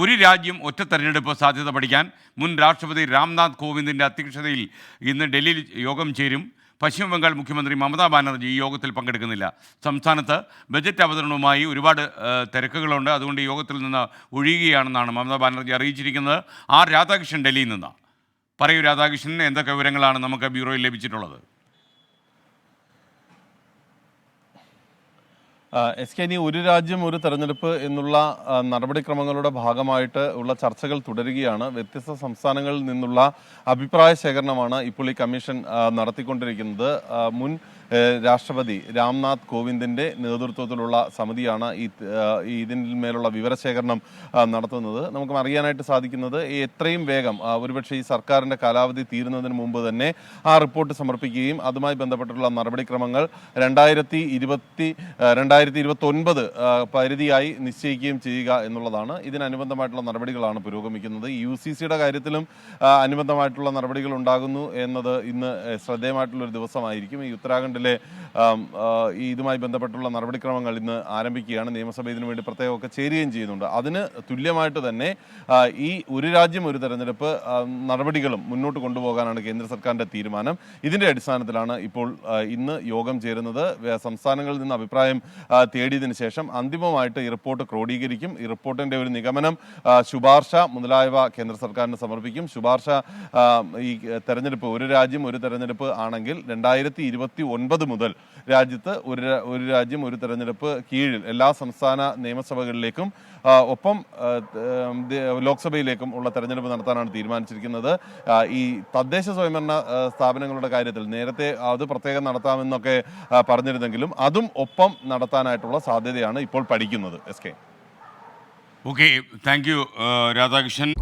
ഒരു രാജ്യം ഒറ്റ തെരഞ്ഞെടുപ്പ് സാധ്യത പഠിക്കാൻ മുൻ രാഷ്ട്രപതി രാംനാഥ് കോവിന്ദിന്റെ അധ്യക്ഷതയിൽ ഇന്ന് ഡൽഹിയിൽ യോഗം ചേരും. പശ്ചിമ ബംഗാൾ മുഖ്യമന്ത്രി മമതാ ബാനർജി ഈ യോഗത്തിൽ പങ്കെടുക്കുന്നില്ല. സംസ്ഥാനത്ത് ബജറ്റ് അവതരണവുമായി ഒരുപാട് തിരക്കുകളുണ്ട്. അതുകൊണ്ട് യോഗത്തിൽ നിന്ന് ഒഴിയുകയാണെന്നാണ് മമതാ ബാനർജി അറിയിച്ചിരിക്കുന്നത്. ആർ രാധാകൃഷ്ണൻ ഡൽഹിയിൽ നിന്നാണ്. പറയൂ രാധാകൃഷ്ണൻ എന്തൊക്കെ വിവരങ്ങളാണ് നമുക്ക് ബ്യൂറോയിൽ ലഭിച്ചിട്ടുള്ളത്? എസ് കെ ഇനി ഒരു രാജ്യം ഒരു തെരഞ്ഞെടുപ്പ് എന്നുള്ള നടപടിക്രമങ്ങളുടെ ഭാഗമായിട്ട് ഉള്ള ചർച്ചകൾ തുടരുകയാണ്. വ്യത്യസ്ത സംസ്ഥാനങ്ങളിൽ നിന്നുള്ള അഭിപ്രായ ശേഖരണമാണ് ഇപ്പോൾ ഈ കമ്മീഷൻ നടത്തിക്കൊണ്ടിരിക്കുന്നത്. മുൻ രാഷ്ട്രപതി രാംനാഥ് കോവിന്ദിന്റെ നേതൃത്വത്തിലുള്ള സമിതിയാണ് ഈ ഇതിന്മേലുള്ള വിവരശേഖരണം നടത്തുന്നത്. നമുക്ക് അറിയാനായിട്ട് സാധിക്കുന്നത് എത്രയും വേഗം ഒരുപക്ഷെ ഈ സർക്കാരിന്റെ കാലാവധി തീരുന്നതിന് മുമ്പ് തന്നെ ആ റിപ്പോർട്ട് സമർപ്പിക്കുകയും അതുമായി ബന്ധപ്പെട്ടുള്ള നടപടിക്രമങ്ങൾ രണ്ടായിരത്തി ഇരുപത്തി രണ്ടായിരത്തി ഇരുപത്തി ഒൻപത് പരിധിയായി നിശ്ചയിക്കുകയും ചെയ്യുക എന്നുള്ളതാണ്. ഇതിനനുബന്ധമായിട്ടുള്ള നടപടികളാണ് പുരോഗമിക്കുന്നത്. യു സി സിയുടെ കാര്യത്തിലും അനുബന്ധമായിട്ടുള്ള നടപടികൾ ഉണ്ടാകുന്നു എന്നത് ഇന്ന് ശ്രദ്ധേയമായിട്ടുള്ളൊരു ദിവസമായിരിക്കും. ഈ ഉത്തരാഖണ്ഡിലെ ആ, ഈ ഇതുമായി ബന്ധപ്പെട്ടുള്ള നടപടിക്രമങ്ങൾ ഇന്ന് ആരംഭിക്കുകയാണ്. നിയമസഭ ഇതിനു വേണ്ടി പ്രത്യേകമൊക്കെ ചേരുകയും ചെയ്യുന്നുണ്ട്. അതിന് തുല്യമായിട്ട് തന്നെ ഈ ഒരു രാജ്യം ഒരു തെരഞ്ഞെടുപ്പ് നടപടികളും മുന്നോട്ട് കൊണ്ടുപോകാനാണ് കേന്ദ്ര സർക്കാരിന്റെ തീരുമാനം. ഇതിന്റെ അടിസ്ഥാനത്തിലാണ് ഇപ്പോൾ ഇന്ന് യോഗം ചേരുന്നത്. സംസ്ഥാനങ്ങളിൽ നിന്ന് അഭിപ്രായം തേടിയതിനു ശേഷം അന്തിമമായിട്ട് ഈ റിപ്പോർട്ട് ക്രോഡീകരിക്കും. ഈ റിപ്പോർട്ടിന്റെ ഒരു നിഗമനം ശുപാർശ മുതലായവ കേന്ദ്ര സർക്കാരിന് സമർപ്പിക്കും. ശുപാർശ ഈ തെരഞ്ഞെടുപ്പ് ഒരു രാജ്യം ഒരു തെരഞ്ഞെടുപ്പ് ആണെങ്കിൽ രണ്ടായിരത്തി ഒൻപത് മുതൽ രാജ്യത്ത് ഒരു ഒരു രാജ്യം ഒരു തെരഞ്ഞെടുപ്പ് കീഴിൽ എല്ലാ സംസ്ഥാന നിയമസഭകളിലേക്കും ഒപ്പം ലോക്സഭയിലേക്കും ഉള്ള തെരഞ്ഞെടുപ്പ് നടത്താനാണ് തീരുമാനിച്ചിരിക്കുന്നത്. ഈ തദ്ദേശ സ്വയംഭരണ സ്ഥാപനങ്ങളുടെ കാര്യത്തിൽ നേരത്തെ അത് പ്രത്യേകം നടത്താമെന്നൊക്കെ പറഞ്ഞിരുന്നെങ്കിലും അതും ഒപ്പം നടത്താനായിട്ടുള്ള സാധ്യതയാണ് ഇപ്പോൾ പഠിക്കുന്നത്. S K. Okay thank you Radhakrishnan.